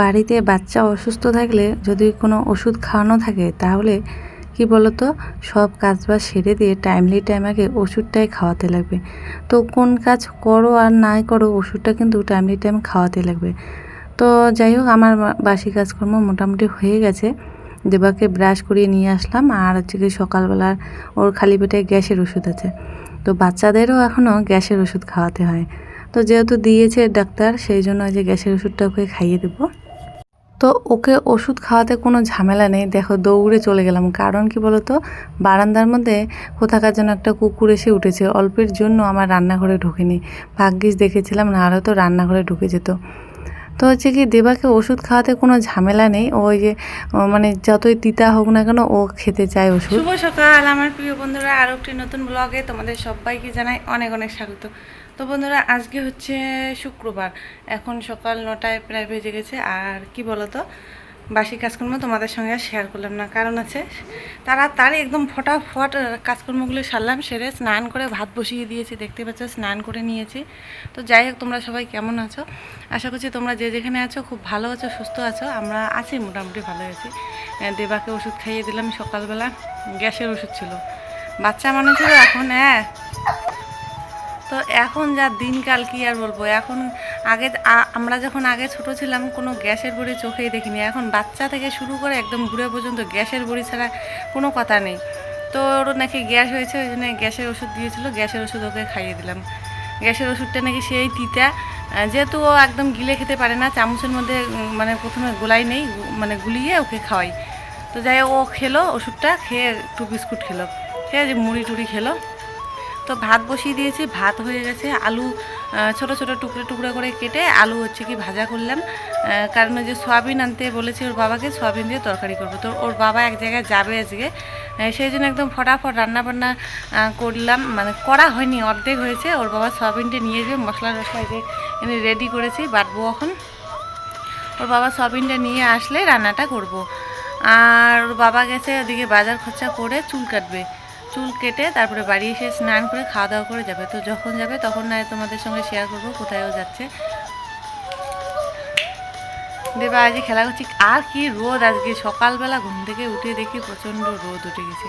বাড়িতে বাচ্চা অসুস্থ থাকলে যদি কোনো ওষুধ খাওয়ানো থাকে, তাহলে কি বলতো? সব কাজ বাজ সেরে দিয়ে টাইমলি টাইম আগে ওষুধটাই খাওয়াতে লাগবে। তো কোন কাজ করো আর নাই করো, ওষুধটা কিন্তু টাইমলি টাইম খাওয়াতে লাগবে। তো যাই হোক, আমার বাসি কাজকর্ম মোটামুটি হয়ে গেছে। দেবাকে ব্রাশ করিয়ে নিয়ে আসলাম আর হচ্ছে কি সকালবেলার ওর খালি পেটে গ্যাসের ওষুধ আছে। তো বাচ্চাদেরও এখনও গ্যাসের ওষুধ খাওয়াতে হয়। তো যেহেতু দিয়েছে ডাক্তার, সেই জন্য যে গ্যাসের ওষুধটা ওকে খাইয়ে দেবো। তো ওকে ওষুধ খাওয়াতে কোনো ঝামেলা নেই। দেখো, দৌড়ে চলে গেলাম। কারণ কি বলতো? বারান্দার মধ্যে কোথাকার যেন একটা কুকুর এসে উঠেছে। অল্পের জন্য আমার রান্নাঘরে ঢুকেনি। ভাগ্যিস দেখেছিলাম না হলে তো রান্নাঘরে ঢুকে যেত। তো হচ্ছে কি, দেবাকে ওষুধ খাওয়াতে কোনো ঝামেলা নেই। ওই যে মানে যতই তিতা হোক না কেন, ও খেতে চায় ওষুধ। শুভ সকাল। আমার প্রিয় বন্ধুরা, আরও একটি নতুন ব্লগে তোমাদের সবাইকে জানাই অনেক অনেক স্বাগত। তো বন্ধুরা, আজকে হচ্ছে শুক্রবার। এখন সকাল নটায় প্রায় বেজে গেছে। আর কি বলতো, বাসি কাজকর্ম তোমাদের সঙ্গে শেয়ার করলাম না। কারণ আছে তাড়াতাড়ি একদম ফটাফট কাজকর্মগুলো সারলাম, সেরে স্নান করে ভাত বসিয়ে দিয়েছি। দেখতে পাচ্ছ, স্নান করে নিয়েছি। তো যাই হোক, তোমরা সবাই কেমন আছো? আশা করছি তোমরা যে যেখানে আছো, খুব ভালো আছো, সুস্থ আছো। আমরা আছি মোটামুটি ভালো আছি। দেবাকে ওষুধ খাইয়ে দিলাম সকালবেলা। গ্যাসের ওষুধ ছিল। বাচ্চা মানুষের এখন হ্যাঁ। তো এখন যা দিনকাল কি আর বলব? এখন আগে আমরা যখন আগে ছোট ছিলাম, কোনো গ্যাসের বড়ি চোখেই দেখিনি। এখন বাচ্চা থেকে শুরু করে একদম বুড়ো পর্যন্ত গ্যাসের বড়ি ছাড়া কোনো কথা নেই। তো ওর নাকি গ্যাস হয়েছে, ওই জন্য গ্যাসের ওষুধ দিয়েছিল, গ্যাসের ওষুধ ওকে খাইয়ে দিলাম। গ্যাসের ওষুধটা নাকি সেই তিতা। যেহেতু ও একদম গিলে খেতে পারে না, চামচের মধ্যে মানে প্রথমে গোলাই নেই মানে গুলিয়ে ওকে খাওয়াই। তো যাই ও খেলো ওষুধটা, খেয়ে একটু বিস্কুট খেলো। খেয়ে মুড়ি টুড়ি খেলো। তো ভাত বসিয়ে দিয়েছি, ভাত হয়ে গেছে। আলু ছোট ছোট টুকরো টুকরো করে কেটে আলু হচ্ছে কি ভাজা করলাম। কারণ যে সয়াবিন আনতে বলেছি ওর বাবাকে, সয়াবিন দিয়ে তরকারি করব। তো ওর বাবা এক জায়গায় যাবে আজকে। সেই জন্য একদম ফটাফট রান্না বান্না করলাম। মানে করা হয়নি, অর্ধেক হয়েছে। ওর বাবা সয়াবিনটা নিয়ে যাবে মশলা টশলা যে এনে রেডি করেছি, বাটবো এখন। ওর বাবা সয়াবিনটা নিয়ে আসলে রান্নাটা করব। আর ওর বাবা গেছে ওদিকে বাজার খরচা করে চুল কাটবে। চুল কেটে তারপরে বাড়ি এসে স্নান করে খাওয়া দাওয়া করে যাবে। তো যখন যাবে তখন না তোমাদের সঙ্গে শেয়ার করব কোথায়ও যাচ্ছে। দেবা, আজকে খেলা করছি। আর কি রোদ আজকে। সকালবেলা ঘুম থেকে উঠে দেখি প্রচণ্ড রোদ উঠে গেছে।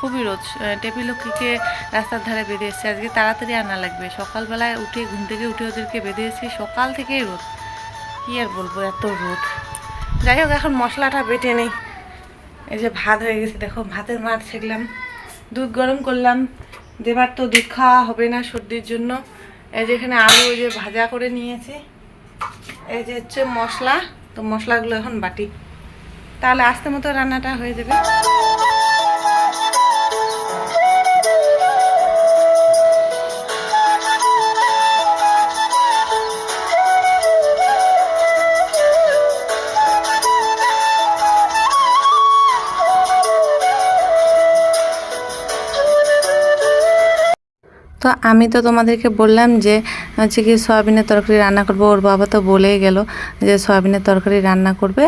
খুবই রোদ। টেপিলক্ষীকে রাস্তার ধারে বেঁধে এসছে। আজকে তাড়াতাড়ি আনা লাগবে। সকালবেলায় উঠে ঘুম থেকে উঠে ওদেরকে বেঁধে এসেছি। সকাল থেকেই রোদ। কী আর বলব, এত রোদ। যাই হোক, এখন মশলাটা বেটে নেই। এই যে ভাত হয়ে গেছে। দেখো, ভাতের মাছ ছেঁকলাম। দুধ গরম করলাম। দেবার তো দুধ খাওয়া হবে না সর্দির জন্য। এই যে এখানে আলু যে ভাজা করে নিয়েছি। এই যে হচ্ছে মশলা। তো মশলাগুলো এখন বাটি। তাহলে আস্তে মতো রান্নাটা হয়ে যাবে। তো আমি তো তোমাদেরকে বললাম যে হচ্ছে কি সয়াবিনের তরকারি রান্না করব। ওর বাবা তো বলেই গেল যে সয়াবিনের তরকারি রান্না করবে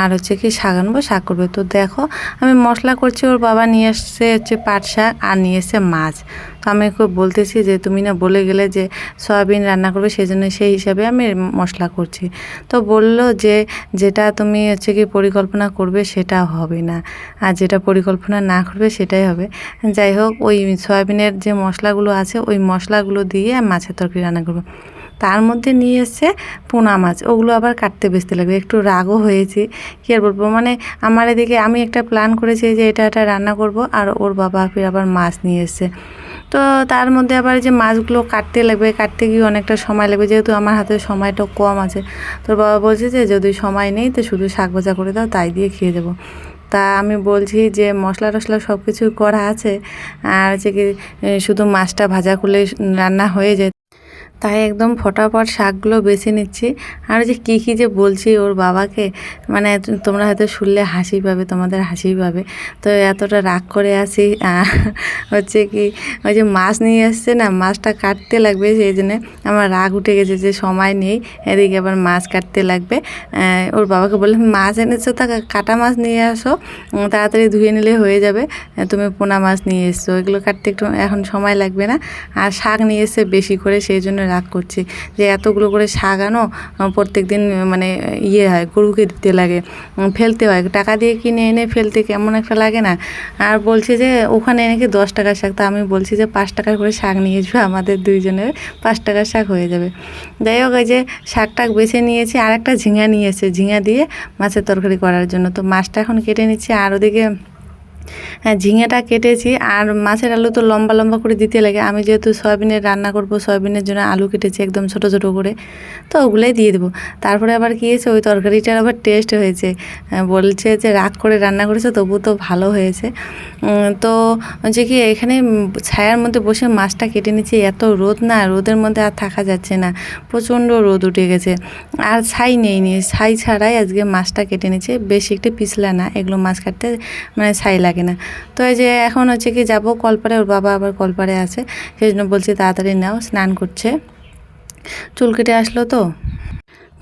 আর হচ্ছে কি শাক আনব, শাক করবে। তো দেখো আমি মশলা করছি, ওর বাবা নিয়ে এসছে হচ্ছে পাট শাক আর নিয়ে এসছে মাছ। তো আমি খুব বলতেছি যে, তুমি না বলে গেলে যে সয়াবিন রান্না করবে সেই জন্য সেই হিসাবে আমি মশলা করছি। তো বলল যে, যেটা তুমি হচ্ছে কি পরিকল্পনা করবে, সেটা হবে না। আর যেটা পরিকল্পনা না করবে, সেটাই হবে। যাই হোক, ওই সয়াবিনের যে মশলাগুলো আছে, ওই মশলাগুলো দিয়ে মাছের তরকারি রান্না করব। তার মধ্যে নিয়ে এসছে পোনা মাছ, ওগুলো আবার কাটতে বেচতে লাগবে। একটু রাগও হয়েছে, কী আর বলব? মানে আমার এদিকে আমি একটা প্ল্যান করেছি যে এটা এটা রান্না করব, আর ওর বাবা ফির আবার মাছ নিয়ে এসছে। তো তার মধ্যে আবার যে মাছগুলো কাটতে লাগবে, কাটতে গিয়ে অনেকটা সময় লাগবে, যেহেতু আমার হাতে সময়টা কম আছে। তোর বাবা বলছে যে, যদি সময় নেই, তো শুধু শাক ভাজা করে দাও, তাই দিয়ে খেয়ে দেবো। তা আমি বলছি যে, মশলা টশলা সব কিছু করা আছে, আর হচ্ছে কি শুধু মাছটা ভাজা করলে রান্না হয়ে যায়। তাই একদম ফটাফট শাকগুলো বেছে নিচ্ছি। আর যে কী কী যে বলছি ওর বাবাকে মানে তোমরা হয়তো শুনলে হাসি পাবে, তোমাদের হাসি পাবে। তো এতটা রাগ করে আসি হচ্ছে কি, ওই যে মাছ নিয়ে আসছে না, মাছটা কাটতে লাগবে সেই জন্য আমার রাগ উঠে গেছে যে সময় নেই, এদিকে আবার মাছ কাটতে লাগবে। ওর বাবাকে বললাম, মাছ এনেছো তা কাটা মাছ নিয়ে আসো তাড়াতাড়ি ধুয়ে নিলে হয়ে যাবে। তুমি পোনা মাছ নিয়ে এসছো, এগুলো কাটতে একটু এখন সময় লাগবে না। আর শাক নিয়ে এসছে বেশি করে, সেই জন্য রাগ করছে যে এতগুলো করে শাক আনো প্রত্যেক দিন মানে ইয়ে হয়, গরুকে দিতে লাগে ফেলতে হয়। টাকা দিয়ে কিনে এনে ফেলতে কেমন একটা লাগে না। আর বলছে যে, ওখানে নাকি দশ টাকার শাক। তা আমি বলছি যে, পাঁচ টাকার করে শাক নিয়ে আসবে আমাদের দুইজনের পাঁচ টাকার শাক হয়ে যাবে। যাই হোক যে শাক টাক বেছে নিয়েছি আর একটা ঝিঙা নিয়ে এসেছে। ঝিঙা দিয়ে মাছের তরকারি করার জন্য। তো মাছটা এখন কেটে নিচ্ছি, আর ওদিকে ঝিঙেটা কেটেছি আর মাছের আলু তো লম্বা লম্বা করে দিতে লাগে। আমি যেহেতু সয়াবিনের রান্না করব সয়াবিনের জন্য আলু কেটেছি একদম ছোট ছোট করে। তো ওগুলোই দিয়ে দেবো। তারপরে আবার কী হয়েছে ওই তরকারিটার আবার টেস্ট হয়েছে। হ্যাঁ, বলছে যে রাগ করে রান্না করেছে তবু তো ভালো হয়েছে। তো হচ্ছে কি এখানে ছায়ার মধ্যে বসে মাছটা কেটে নিচ্ছি এত রোদ না রোদের মধ্যে আর থাকা যাচ্ছে না। প্রচণ্ড রোদ উঠে গেছে। আর ছাই নেই নি ছাই ছাড়াই আজকে মাছটা কেটে নিচ্ছে। বেশি একটু পিছলা না এগুলো মাছ কাটতে মানে ছাই লাগে। না। তো এই যে এখন হচ্ছে কি যাব কলপারে ওর বাবা আবার কলপারে আছে। সেই জন্য বলছি তাড়াতাড়ি নাও, স্নান করছে। চুল কেটে আসলো তো।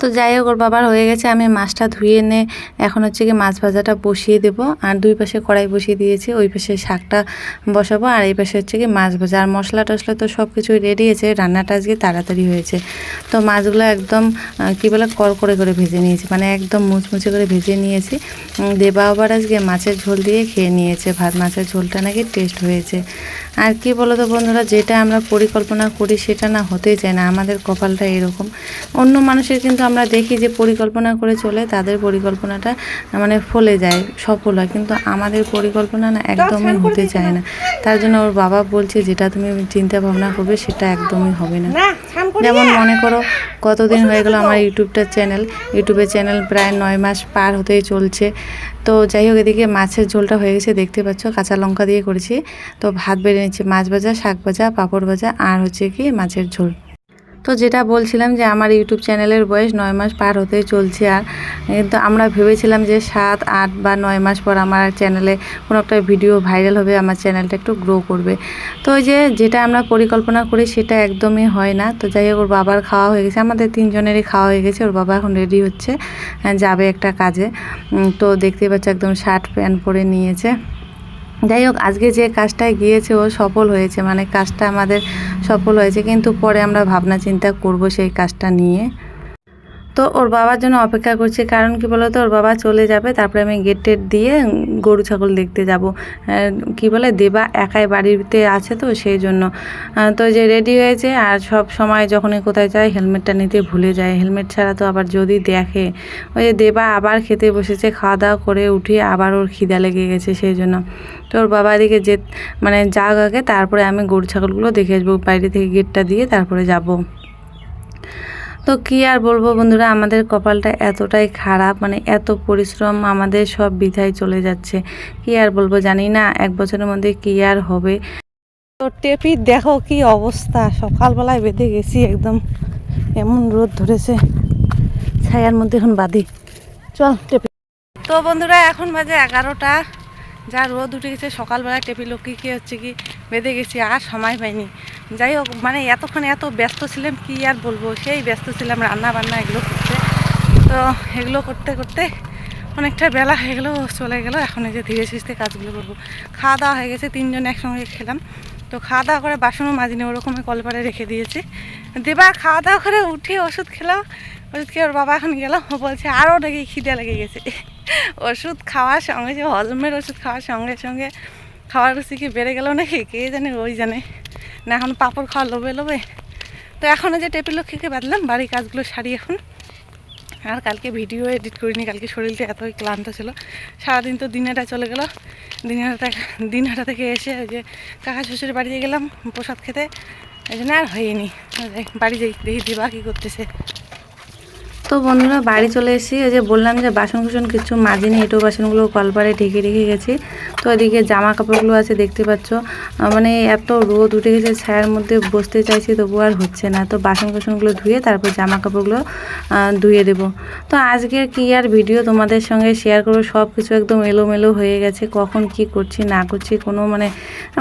তো যাই হোক, ওর বাবার হয়ে গেছে। আমি মাছটা ধুয়ে এনে এখন হচ্ছে কি মাছ ভাজাটা বসিয়ে দেবো। আর দুই পাশে কড়াই বসিয়ে দিয়েছি, ওই পাশে শাকটা বসাবো। আর এই পাশে হচ্ছে কি মাছ ভাজা। আর মশলা টশলা তো সব কিছুই রেডি আছে। রান্নাটা আজকে তাড়াতাড়ি হয়েছে। তো মাছগুলো একদম কী বলে কর করে করে ভেজে নিয়েছি। মানে একদম মুচমুচে করে ভেজে নিয়েছি। দেবা আবার আজকে মাছের ঝোল দিয়ে খেয়ে নিয়েছে। ভাত মাছের ঝোলটা নাকি টেস্ট হয়েছে। আর কি বলো তো বন্ধুরা যেটা আমরা পরিকল্পনা করি সেটা না হতেই চায় না আমাদের কপালটা এরকম। অন্য মানুষের কিন্তু আমরা দেখি যে পরিকল্পনা করে চলে তাদের পরিকল্পনাটা মানে ফলে যায় সফল হয়। কিন্তু আমাদের পরিকল্পনা না একদমই হতে চায় না। তার জন্য ওর বাবা বলছে যেটা তুমি চিন্তা ভাবনা করবে সেটা একদমই হবে না। যেমন মনে করো কতদিন হয়ে গেল আমার ইউটিউবটা চ্যানেল। ইউটিউবের চ্যানেল প্রায় নয় মাস পার হতেই চলছে। তো যাই হোক, এদিকে মাছের ঝোলটা হয়ে গেছে, দেখতে পাচ্ছ, কাঁচা লঙ্কা দিয়ে করেছি। তো ভাত বেড়ে নিচ্ছি, মাছ ভাজা, শাক ভাজা, পাঁপড় ভাজা, আর হচ্ছে কি মাছের ঝোল। তো যেটা বলছিলাম যে আমার ইউটিউব চ্যানেলের বয়স নয় মাস পার হতেই চলছে আর কিন্তু আমরা ভেবেছিলাম যে সাত, আট বা নয় মাস পর আমার চ্যানেলে কোনো একটা ভিডিও ভাইরাল হবে, আমার চ্যানেলটা একটু গ্রো করবে। তো ওই যে যেটা আমরা পরিকল্পনা করি সেটা একদমই হয় না। তো যাই হোক, ওর বাবার খাওয়া হয়ে গেছে, আমাদের তিনজনেরই খাওয়া হয়ে গেছে, ওর বাবা এখন রেডি হচ্ছে যাবে একটা কাজে। তো দেখতে পাচ্ছ একদম শার্ট, প্যান্ট পরে নিয়েছে। যাই হোক আজকে যে কাজটায় গিয়েছে, ও সফল হয়েছে। মানে কাজটা আমাদের সফল হয়েছে, কিন্তু পরে আমরা ভাবনা চিন্তা করব সেই কাজটা নিয়ে। তো ওর বাবার জন্য অপেক্ষা করছি। কারণ কি বলো তো ওর বাবা চলে যাবে, তারপরে আমি গেট টেট দিয়ে গরু, ছাগল দেখতে যাব। কি বলে? দেবা একাই বাড়িতে আছে তো সেই জন্য। তো যে রেডি হয়েছে, আর সব সময় যখনই কোথায় যায় হেলমেটটা নিতে ভুলে যায়। হেলমেট ছাড়া তো আবার যদি দেখে। ওই যে দেবা আবার খেতে বসেছে, খাওয়া দাওয়া করে উঠে আবার ওর খিদা লেগে গেছে সেই জন্য। তো ওর বাবা এদিকে যে মানে যাক আগে, তারপরে আমি গরু, ছাগলগুলো দেখে আসব, বাইরে থেকে গেটটা দিয়ে তারপরে যাব। তো কি আর বলব বন্ধুরা আমাদের কপালটা এতটাই খারাপ মানে এত পরিশ্রম আমাদের সব বিধায় চলে যাচ্ছে। কি আর বলব জানি না এক বছরের মধ্যে কি আর হবে। তো টেপি দেখো কি অবস্থা। সকালবেলায় বেঁধে গেছি একদম এমন রোদ ধরেছে। ছায়ার মধ্যে এখন বাদি চল টেপি। তো বন্ধুরা এখন বাজে এগারোটা। যা রোদ উঠে গেছে সকালবেলা টেপি লক্ষ্মীকে হচ্ছে কি বেঁধে গেছি আর সময় পাইনি। যাই হোক মানে এতক্ষণ এত ব্যস্ত ছিলাম, কি আর বলব? সেই ব্যস্ত ছিলাম রান্না বান্না এগুলো করতে। তো এগুলো করতে করতে অনেকটা বেলা হয়ে গেলো, চলে গেলো। এখন এই যে ধীরে সুস্থে কাজগুলো করব। খাওয়া দাওয়া হয়ে গেছে, তিনজন একসঙ্গে খেলাম। তো খাওয়া দাওয়া করে বাসনও মাজিনি, ওরকমই কলপারে রেখে দিয়েছি। দেবা, খাওয়া দাওয়া করে উঠে ওষুধ খেলাম ওষুধ খেয়ে ওর বাবা এখন গেল, ও বলছে আরও নাকি খিদে লেগে গেছে। ওষুধ খাওয়ার সঙ্গে, যে হজমের ওষুধ খাওয়ার সঙ্গে সঙ্গে খাওয়ার রুচি কি বেড়ে গেল নাকি? কে জানে, ওই জানে। না, এখন পাপড় খাওয়া লোবে লোবে তো এখন যে টেপের লক্ষ্মীকে বাঁধলাম, বাড়ির কাজগুলো সারি এখন। আর কালকে ভিডিও এডিট করিনি, কালকে শরীরটা এতই ক্লান্ত ছিল। সারাদিন তো দিনেটা চলে গেল। দিনহাটা দিনহাটা থেকে এসে ওই যে কাকা শ্বশুরের বাড়িতে গেলাম প্রসাদ খেতে। এই জন্য আর হয়নি। বাড়ি যাই দেখি দিবা কী করতেছে। তো বন্ধুরা, বাড়ি চলে এসেছি। ওই যে বললাম যে বাসন কুসন কিছু মাজিনি এঁটো বাসনগুলো কলপারে ঢেকে রেখে গেছি। তো এদিকে জামা কাপড়গুলো আছে, দেখতে পাচ্ছ। মানে এত রোদ উঠে গেছে, ছায়ার মধ্যে বসতে চাইছি তবু আর হচ্ছে না। তো বাসন কুসনগুলো ধুয়ে তারপর জামা কাপড়গুলো ধুয়ে দেবো। তো আজকে কি আর ভিডিও তোমাদের সঙ্গে শেয়ার করব? সব কিছু একদম এলোমেলো হয়ে গেছে। কখন কি করছি, না করছি, কোনো মানে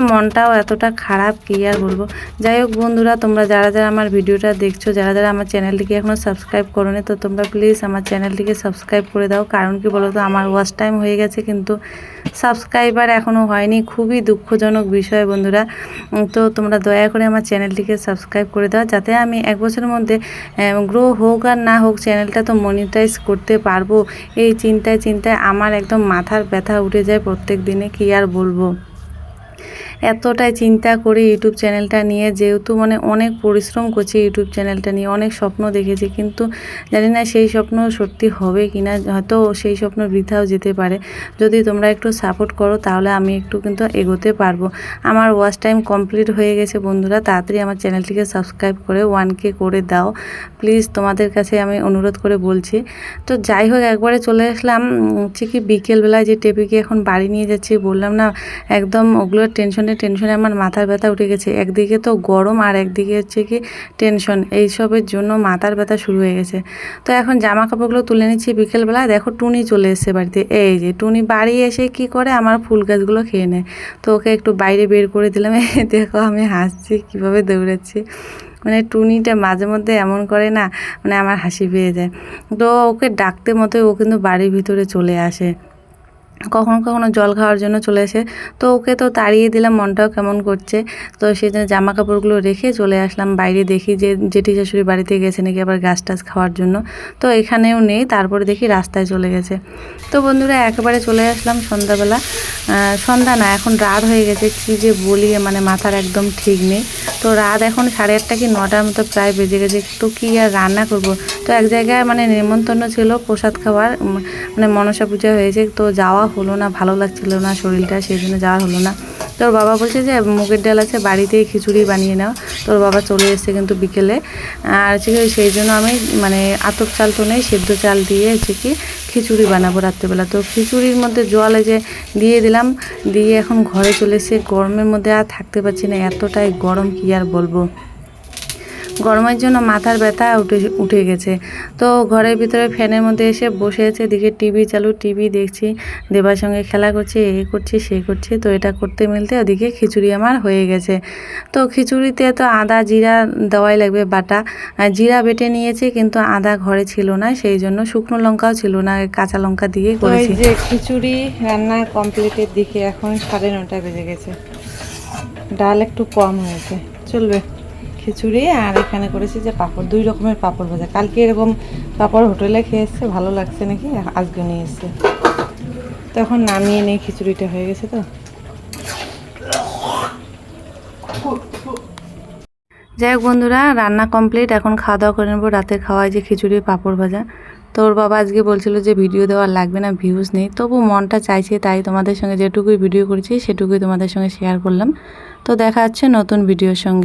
মনটাও এতটা খারাপ কি আর বলব? যাই হোক বন্ধুরা, তোমরা যারা যারা আমার ভিডিওটা দেখছ, যারা যারা আমার চ্যানেলটিকে এখনও সাবস্ক্রাইব করোনি, তো তোমরা প্লিজ আমার চ্যানেলটিকে সাবস্ক্রাইব করে দাও। কারণ কি বলো তো আমার ওয়াচ টাইম হয়ে গেছে কিন্তু সাবস্ক্রাইবার এখনও হয়নি। খুবই দুঃখজনক বিষয় বন্ধুরা। তো তোমরা দয়া করে আমার চ্যানেলটিকে সাবস্ক্রাইব করে দাও। যাতে আমি এক বছরের মধ্যে গ্রো হোক আর না হোক চ্যানেলটা তো মনিটাইজ করতে পারব। এই চিন্তায় চিন্তায় আমার একদম মাথার ব্যথা উঠে যায় প্রত্যেক দিনে, কী আর বলব? এতটাই চিন্তা করে ইউটিউব চ্যানেলটা নিয়ে, যেহেতু মানে অনেক পরিশ্রম করছি ইউটিউব চ্যানেলটা নিয়ে, অনেক স্বপ্ন দেখেছি, কিন্তু জানি না সেই স্বপ্ন সত্যি হবে কি না হয়তো সেই স্বপ্ন বৃথাও যেতে পারে। যদি তোমরা একটু সাপোর্ট করো, তাহলে আমি একটু কিন্তু এগোতে পারব। আমার ওয়াচ টাইম কমপ্লিট হয়ে গেছে বন্ধুরা, তাড়াতাড়ি আমার চ্যানেলটিকে সাবস্ক্রাইব করে ওয়ান কে করে দাও। প্লিজ তোমাদের কাছে আমি অনুরোধ করে বলছি। তো যাই হোক, একবারে চলে আসলাম। হচ্ছে কি বিকেলবেলায় যে টেপিকে এখন বাড়ি নিয়ে যাচ্ছি, বললাম না, একদম ওগুলোর টেনশনে টেনশনে আমার মাথার ব্যথা উঠে গেছে। একদিকে তো গরম আর একদিকে হচ্ছে কি টেনশন এইসবের জন্য মাথার ব্যথা শুরু হয়ে গেছে। তো এখন জামা কাপড়গুলো তুলে নিচ্ছি বিকেলবেলা দেখো টুনি চলে এসেছে বাড়িতে। এই যে টুনি বাড়ি এসে কি করে? আমার ফুল গাছগুলো খেয়ে নেয়। তো ওকে একটু বাইরে বের করে দিলাম। দেখো আমি হাসছি, কীভাবে দৌড়াচ্ছি। মানে টুনিটা মাঝে মধ্যে এমন করে না মানে আমার হাসি পেয়ে যায়। তো ওকে ডাকতে মতোই ও কিন্তু বাড়ির ভিতরে চলে আসে। কখনো কখনো জল খাওয়ার জন্য চলে আসে। তো ওকে তো তাড়িয়ে দিলাম, মনটাও কেমন করছে। তো সেই জন্য জামা কাপড়গুলো রেখে চলে আসলাম। বাইরে দেখি যে জেঠি শাশুড়ি বাড়িতে গেছে নাকি আবার গাছ টাছ খাওয়ার জন্য। তো এখানেও নেই, তারপরে দেখি রাস্তায় চলে গেছে। তো বন্ধুরা, একেবারে চলে আসলাম সন্ধ্যাবেলা। সন্ধ্যা না, এখন রাত হয়ে গেছে। কী যে বলি মানে মাথার একদম ঠিক নেই। তো রাত এখন সাড়ে আটটা কি নটার মতো প্রায় বেজে গেছে। তো কী আর রান্না করব? তো এক জায়গায় মানে নেমন্তন্ন ছিল প্রসাদ খাওয়ার মানে মনসা পূজা হয়েছে। তো যাওয়া হলো না, ভালো লাগছিল না শরীরটা, সেই জন্য যাওয়া হলো না। তোর বাবা বলছে যে, মুগের ডাল আছে, বাড়িতেই খিচুড়ি বানিয়ে নাও। তোর বাবা চলে এসছে কিন্তু বিকেলে। আর হচ্ছে কি, সেই জন্য আমি মানে আতপ চাল তো নেই, সেদ্ধ চাল দিয়ে হচ্ছে কি, খিচুড়ি বানাবো রাত্রেবেলা। তো খিচুড়ির মধ্যে জলে যে দিয়ে দিলাম, দিয়ে এখন ঘরে চলে এসে গরমের মধ্যে আর থাকতে পারছি না, এতটাই গরম, কি আর বলব? গরমের জন্য মাথার ব্যথা উঠে উঠে গেছে। তো ঘরের ভিতরে ফ্যানের মধ্যে এসে বসে আছে দিকে টিভি চালু টিভি দেখছি দেবার সঙ্গে খেলা করছি এ করছি সে করছি তো এটা করতে মিলতে ওদিকে খিচুড়ি আমার হয়ে গেছে। তো খিচুড়িতে তো আদা জিরা দেওয়াই লাগবে বাটা। জিরা বেটে নিয়েছি কিন্তু আদা ঘরে ছিল না সেই জন্য শুকনো লঙ্কাও ছিল না কাঁচা লঙ্কা দিয়ে করেছি। যে খিচুড়ি রান্না কমপ্লিটের দিকে এখন সাড়ে নটা বেজে গেছে। ডাল একটু কম হয়েছে। চলবে। খিচুড়ি আর এখানে করেছি যে পাঁপড়, দুই রকমের পাঁপড় ভাজা। কালকে এরকম পাঁপড় হোটেলে খেয়ে এসছে ভালো লাগছে নাকি? আজকে নিয়ে এসছে তো এখন নামিয়ে নেই খিচুড়িটা হয়ে গেছে তো। যাই হোক বন্ধুরা, রান্না কমপ্লিট। এখন খাওয়া দাওয়া করে নেব রাতের খাওয়ায় যে খিচুড়ি পাঁপড় ভাজা। তো ওর বাবা আজকে বলছিল যে ভিডিও দেওয়ার লাগবে না, ভিউজ নেই। তবু মনটা চাইছে, তাই তোমাদের সঙ্গে যেটুকুই ভিডিও করেছি, সেটুকুই তোমাদের সঙ্গে শেয়ার করলাম। তো দেখা হচ্ছে নতুন ভিডিওর সঙ্গে।